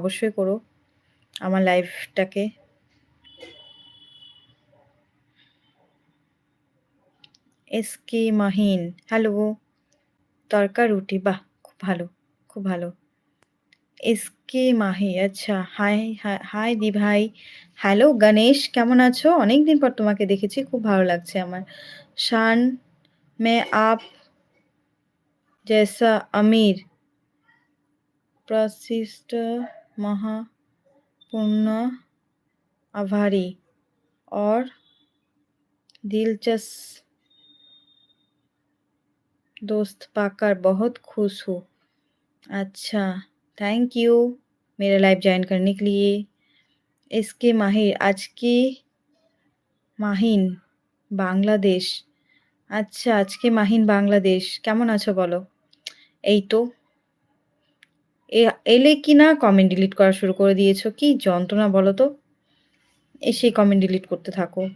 অবশ্যই করো। আমার লাইফটাকে এস কে মাহিন হ্যালো তরকা রুটি, বাহ, খুব ভালো খুব ভালো। এস কে মাহি আচ্ছা হাই হাই দি ভাই হ্যালো গণেশ, কেমন আছো? অনেক দিন পর তোমাকে দেখেছি, খুব ভালো লাগছে আমার। শান, মে আপ জয়সা আমির, প্রসিস্ট महापूर्ण आभारी और दिलचस्प दोस्त पाकर बहुत खुश हूँ अच्छा थैंक यू मेरा लाइव ज्वाइन करने के लिए इसके माहिर आज की মাহিন বাংলাদেশ আচ্ছা আজকে মাহিন বাংলাদেশ কেমন আছো বলো এই তো এলে কি না কমেন্ট ডিলিট করা শুরু করে দিয়েছ? কি যন্ত্রণা বলো তো? এসে কমেন্ট ডিলিট করতে থাকো।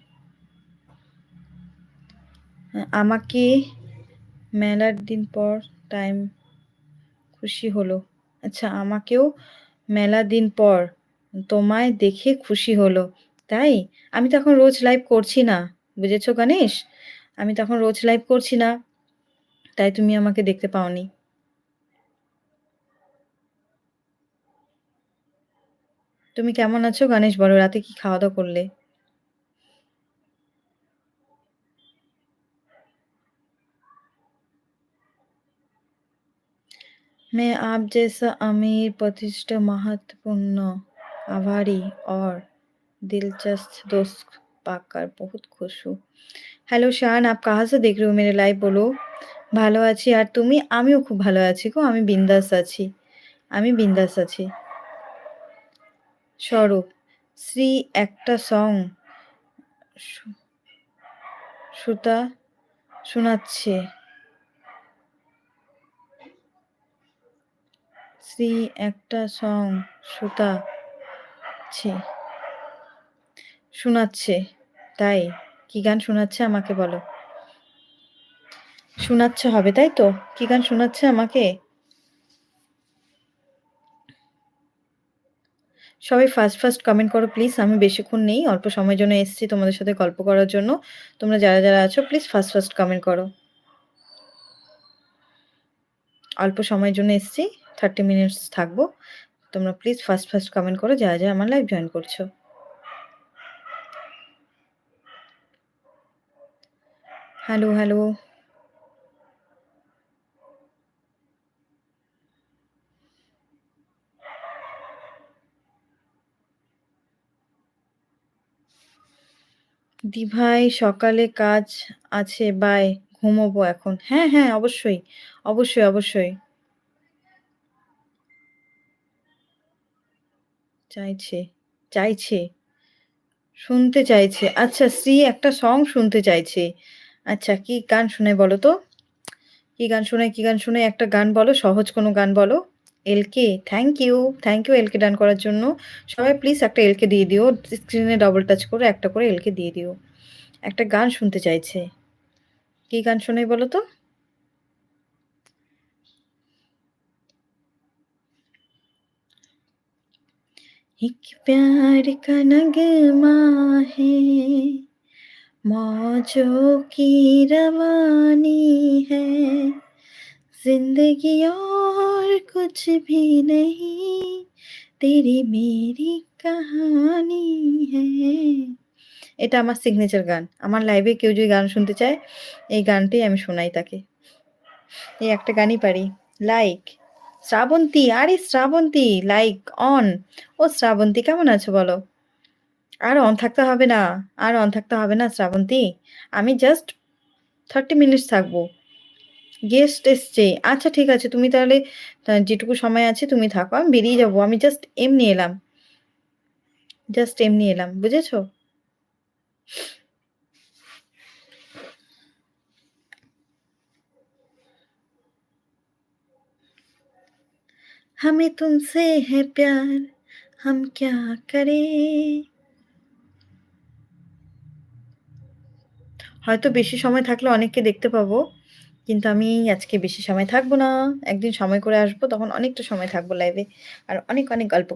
আমাকে মেলার দিন পর টাইম খুশি হলো। আচ্ছা আমাকেও মেলা দিন পর তোমায় দেখে খুশি হলো। তাই? আমি তো এখন রোজ লাইভ করছি না। বুঝেছ গণেশ? আমি তখন রোজ লাইভ করছি না। তাই তুমি আমাকে দেখতে পাওনি। তুমি কেমন আছো গণেশ বলো রাতে কি খাওয়া দাওয়া করলে मैं आप जैसा अमीर प्रतिष्ठा महत्वपूर्ण आभारी और दिलचस्प दोस्त पाकर बहुत खुश हूँ হ্যালো শান আপ কাহা সে দেখ রে মেরে লাইভ বলো ভালো আছি আর তুমি আমিও খুব ভালো আছি গো আমি বিন্দাস আছি আমি বিন্দাস আছি স্বরূপ। শ্রী একটা সং সুতা শোনাচ্ছে। শ্রী একটা সং সুতা শোনাচ্ছে। তাই কি গান শোনাচ্ছে আমাকে বলো? শোনাচ্ছে হবে তাই তো? কি গান শোনাচ্ছে আমাকে? সবাই ফার্স্ট ফার্স্ট কমেন্ট করো প্লিজ আমি বেশিক্ষণ নেই, অল্প সময়ের জন্য এসেছি তোমাদের সাথে গল্প করার জন্য। তোমরা যারা যারা আছো প্লিজ ফার্স্ট ফার্স্ট কমেন্ট করো। অল্প সময়ের জন্য এসেছি থার্টি মিনিটস থাকব। তোমরা প্লিজ ফার্স্ট ফার্স্ট কমেন্ট করো, যারা যারা আমার লাইভ জয়েন করছ। হ্যালো হ্যালো দি ভাই সকালে কাজ আছে, বাই, ঘুমোবো এখন। হ্যাঁ হ্যাঁ অবশ্যই অবশ্যই অবশ্যই। চাইছে চাইছে, শুনতে চাইছে। আচ্ছা শ্রী একটা সং শুনতে চাইছে। আচ্ছা কি গান শুনে বলো তো? কি গান শুনে কি গান শুনে একটা গান বলো, সহজ কোনো গান বলো। এলকে থ্যাংক ইউ থ্যাংক ইউ এলকে ডান করার জন্য সবাই প্লিজ একটা এলকে দিয়ে দিও স্ক্রিনে ডবল টাচ করে একটা করে এলকে দিয়ে দিও একটা গান শুনতে চাইছে কি গান শোনাই বলো তো एक प्यार का नगमा है मौजों की रवानी है जिंदगी और कुछ भी नहीं तेरी मेरी কাহানি হ্যাঁ এটা আমার সিগনেচার গান আমার লাইভে কেউ যদি গান শুনতে চায় এই গানটি আমি শোনাই তাকে এই একটা গানই পারি লাইক শ্রাবন্তী আরে শ্রাবন্তী লাইক অন ও শ্রাবন্তী কেমন আছো বলো আর অন থাকতে হবে না আর অন থাকতে হবে না শ্রাবন্তী আমি জাস্ট থার্টি মিনিটস থাকবো গেস্ট এসছে আচ্ছা ঠিক আছে তুমি তাহলে যেটুকু সময় আছে তুমি থাকো আমি বেরিয়ে যাবো আমি জাস্ট এমনি এলাম জাস্ট এমনি এলাম বুঝেছো हमें तुमसे है प्यार हम क्या करें হয়তো বেশি সময় থাকলে অনেককে দেখতে পাবো কিন্তু আমি আজকে বেশি সময় থাকব না। একদিন সময় করে আসব, তখন অনেকটা সময় থাকব লাইভে আর অনেক অনেক গল্প